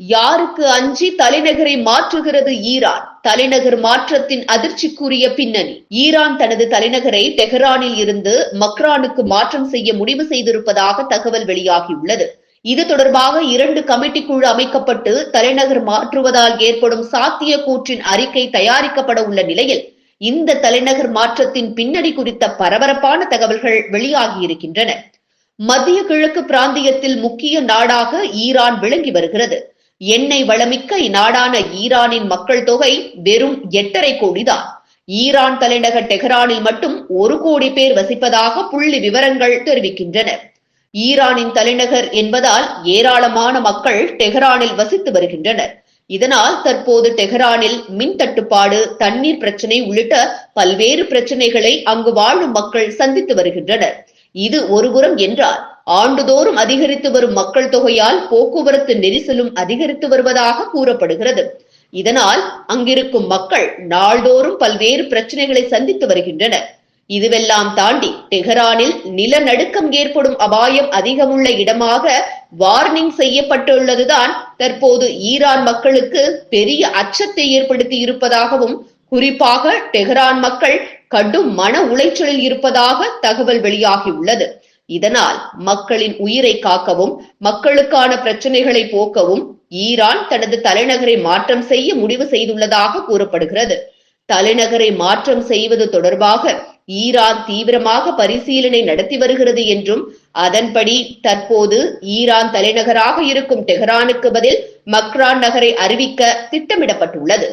யாருக்கு அஞ்சி தலைநகரை மாற்றுகிறது ஈரான்? தலைநகர் மாற்றத்தின் அதிர்ச்சிக்குரிய பின்னணி. ஈரான் தனது தலைநகரை தெஹ்ரானில் இருந்து மக்ரானுக்கு மாற்றம் செய்ய முடிவு செய்திருப்பதாக தகவல் வெளியாகியுள்ளது. இது தொடர்பாக இரண்டு கமிட்டி குழு அமைக்கப்பட்டு தலைநகர் மாற்றுவதால் ஏற்படும் சாத்திய கூற்றின் அறிக்கை தயாரிக்கப்பட உள்ள நிலையில் இந்த தலைநகர் மாற்றத்தின் பின்னணி குறித்த பரபரப்பான தகவல்கள் வெளியாகியிருக்கின்றன. மத்திய கிழக்கு பிராந்தியத்தில் முக்கிய நாடாக ஈரான் விளங்கி வருகிறது. எண்ணெய் வளமிக்க இந்நாடான ஈரானின் மக்கள் தொகை வெறும் எட்டரை கோடிதான் ஈரான் தலைநகர் டெஹ்ரானில் மட்டும் ஒரு கோடி பேர் வசிப்பதாக புள்ளி விவரங்கள் தெரிவிக்கின்றன. ஈரானின் தலைநகர் என்பதால் ஏராளமான மக்கள் டெஹ்ரானில் வசித்து வருகின்றனர். இதனால் தற்போது டெஹ்ரானில் மின் தட்டுப்பாடு தண்ணீர் பிரச்சனை உள்ளிட்ட பல்வேறு பிரச்சனைகளை அங்கு வாழும் மக்கள் சந்தித்து வருகின்றனர். இது ஒருபுறம் என்றால் ஆண்டுதோறும் அதிகரித்து வரும் மக்கள் தொகையால் போக்குவரத்து நெரிசலும் அதிகரித்து வருவதாக கூறப்படுகிறது. இதனால் அங்கிருக்கும் மக்கள் நாள்தோறும் பல்வேறு பிரச்சனைகளை சந்தித்து வருகின்றனர் இதுவெல்லாம் தாண்டி டெஹரானில் நிலநடுக்கம் ஏற்படும் அபாயம் அதிகமுள்ள இடமாக வார்னிங் செய்யப்பட்டுள்ளதுதான் தற்போது ஈரான் மக்களுக்கு பெரிய அச்சத்தை ஏற்படுத்தி இருப்பதாகவும் குறிப்பாக டெஹரான் மக்கள் கடும் மன உளைச்சலில் இருப்பதாக தகவல் வெளியாகியுள்ளது. இதனால் மக்களின் உயிரை காக்கவும் மக்களுக்கான பிரச்சனைகளை போக்கவும் ஈரான் தனது தலைநகரை மாற்றம் செய்ய முடிவு செய்துள்ளதாக கூறப்படுகிறது. தலைநகரை மாற்றம் செய்வது தொடர்பாக ஈரான் தீவிரமாக பரிசீலனை நடத்தி வருகிறது என்றும் அதன்படி தற்போது ஈரான் தலைநகராக இருக்கும் டெஹரானுக்கு பதில் மக்ரான் நகரை அறிவிக்க திட்டமிடப்பட்டுள்ளது.